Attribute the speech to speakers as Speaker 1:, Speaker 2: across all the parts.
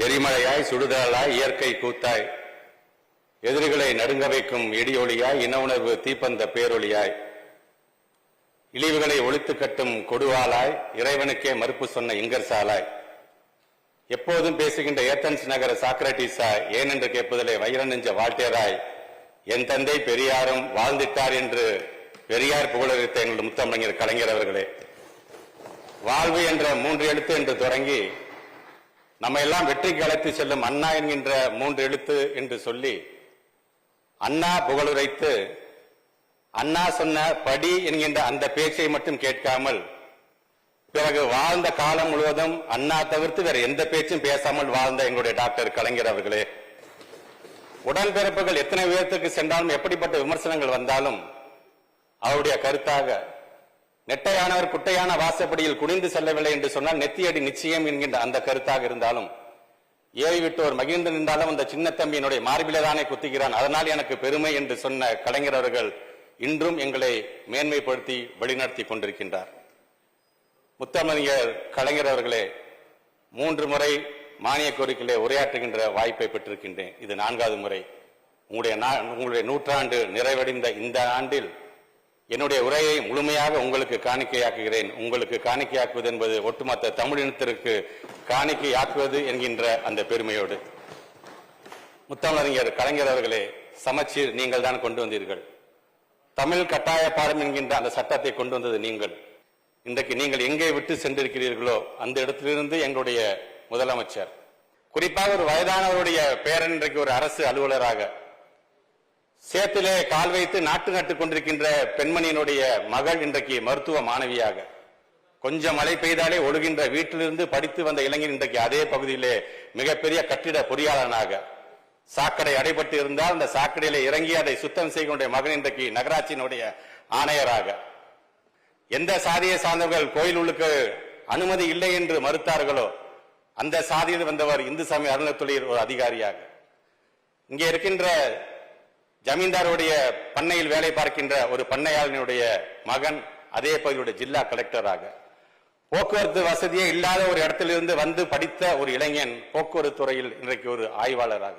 Speaker 1: எரிமலையாய் சுடுதலாய் இயற்கை கூத்தாய். எதிரிகளை நடுங்க வைக்கும் இடியொலியாய் இன உணர்வு தீப்பந்த பேரொளியாய் இழிவுகளை ஒழித்து கட்டும் கொடுவாளாய் இறைவனுக்கே மறுப்பு சொன்ன இங்கர்சாலாய் எப்போதும் பேசுகின்ற ஏத்தன்ஸ் நகர சாக்ரட்டிஸா ஏன் என்று கேட்பதிலே வைர நெஞ்ச வாழ்த்தேராய் என் தந்தை பெரியாரும் வாழ்ந்திட்டார் என்று பெரியார் புகழறித்த எங்கள் முத்தமிழர் கலைஞர் அவர்களே. வாழ்வு என்ற மூன்று எழுத்து என்று தொடங்கி நம்ம எல்லாம் வெற்றிக்கு அழைத்து செல்லும் அண்ணா என்கின்ற மூன்று எழுத்து என்று சொல்லி அண்ணா புகழுரைத்து அண்ணா சொன்ன படி என்கின்ற அந்த பேச்சை மட்டும் கேட்காமல் பிறகு வாழ்ந்த காலம் முழுவதும் அண்ணா தவிர்த்து வேற எந்த பேச்சும் பேசாமல் வாழ்ந்த எங்களுடைய டாக்டர் கலைஞர் அவர்களே. உடன்பிறப்புகள் எத்தனை உயரத்துக்கு சென்றாலும் எப்படிப்பட்ட விமர்சனங்கள் வந்தாலும் அவருடைய கருத்தாக நெட்டையானவர் குட்டையான வாசப்படியில் குனிந்து செல்லவில்லை என்று சொன்னால் நெத்தியடி நிச்சயம் என்கின்ற அந்த கருத்தாக இருந்தாலும் ஏவி விட்டோர் மகிழ்ந்து நின்றாலும் அந்த சின்ன தம்பியினுடைய என்னுடைய மார்பிலே தானே குத்துகிறான் அதனால் எனக்கு பெருமை என்று சொன்ன கலைஞர் அவர்கள் இன்றும் எங்களை மேன்மைப்படுத்தி வழிநடத்தி கொண்டிருக்கின்றார். முத்தமிழர் கலைஞர் அவர்களே மூன்று முறை மானிய கோரிக்கையிலே உரையாற்றுகின்ற வாய்ப்பை பெற்றிருக்கின்றேன். இது நான்காவது முறை. உங்களுடைய நா- உங்களுடைய நூற்றாண்டு நிறைவடைந்த இந்த ஆண்டில் என்னுடைய உரையை முழுமையாக உங்களுக்கு காணிக்கையாக்குகிறேன். உங்களுக்கு காணிக்கையாக்குவது என்பது ஒட்டுமொத்த தமிழினத்திற்கு காணிக்கையாக்குவது என்கின்ற அந்த பெருமையோடு. முத்தமிழறிஞர் கலைஞர் அவர்களே சமச்சீர் நீங்கள் தான் கொண்டு வந்தீர்கள். தமிழ் கட்டாய பாடம் என்கின்ற அந்த சட்டத்தை கொண்டு வந்தது நீங்கள். இன்றைக்கு நீங்கள் எங்கே விட்டு சென்றிருக்கிறீர்களோ அந்த இடத்திலிருந்து எங்களுடைய முதலமைச்சர். குறிப்பாக ஒரு வயதானவருடைய பேரன் இன்றைக்கு ஒரு அரசு அலுவலராக சேத்திலே கால் வைத்து நாட்டு நட்டுக் கொண்டிருக்கின்ற பெண்மணியினுடைய மகள் இன்றைக்கு மருத்துவ மாணவியாக. கொஞ்சம் மழை பெய்தாலே ஒழுகின்ற வீட்டிலிருந்து படித்து வந்த இளைஞர் இன்றைக்கு அதே பகுதியிலே மிகப்பெரிய கட்டிட பொறியாளனாக. சாக்கடை அடைபட்டு இருந்தால் அந்த சாக்கடையில இறங்கி அதை சுத்தம் செய்கின்ற மகன் இன்றைக்கு நகராட்சியினுடைய ஆணையராக. எந்த சாதியை சார்ந்தவர்கள் கோயில் உள்ளுக்கு அனுமதி இல்லை என்று மறுத்தார்களோ அந்த சாதியில் வந்தவர் இந்து சமய அருணத்துறையில் ஒரு அதிகாரியாக. இங்கே இருக்கின்ற ஜமீன்தாருடைய பண்ணையில் வேலை பார்க்கின்ற ஒரு பண்ணையாளனுடைய மகன் அதே பகுதியுடைய ஜில்லா கலெக்டராக. போக்குவரத்து வசதியே இல்லாத ஒரு இடத்திலிருந்து வந்து படித்த ஒரு இளைஞன் போக்குவரத்து துறையில் இன்றைக்கு ஒரு ஆய்வாளராக.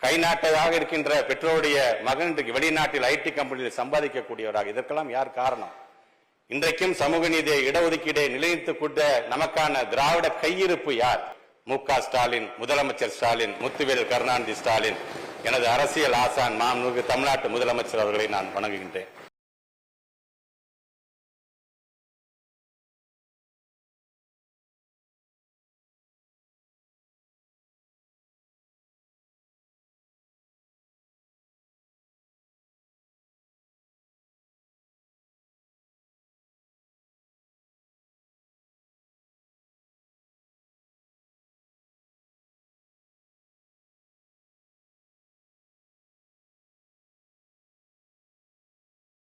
Speaker 1: கை நாட்டதாக இருக்கின்ற பெற்றோருடைய மகன் இன்றைக்கு வெளிநாட்டில் ஐடி கம்பெனியில் சம்பாதிக்கக்கூடியவராக. இதற்கெல்லாம் யார் காரணம்? இன்றைக்கும் சமூக நீதியை இடஒதுக்கீடை நிலைநிறுத்துக் கொண்ட நமக்கான திராவிட கையிருப்பு யார்? மு க ஸ்டாலின் முதலமைச்சர் ஸ்டாலின் முத்துவேல் கருணாநிதி ஸ்டாலின் எனது அரசியல் ஆசான் மாண்புமிகு தமிழ்நாட்டு முதலமைச்சர் அவர்களை நான் வணங்குகின்றேன்.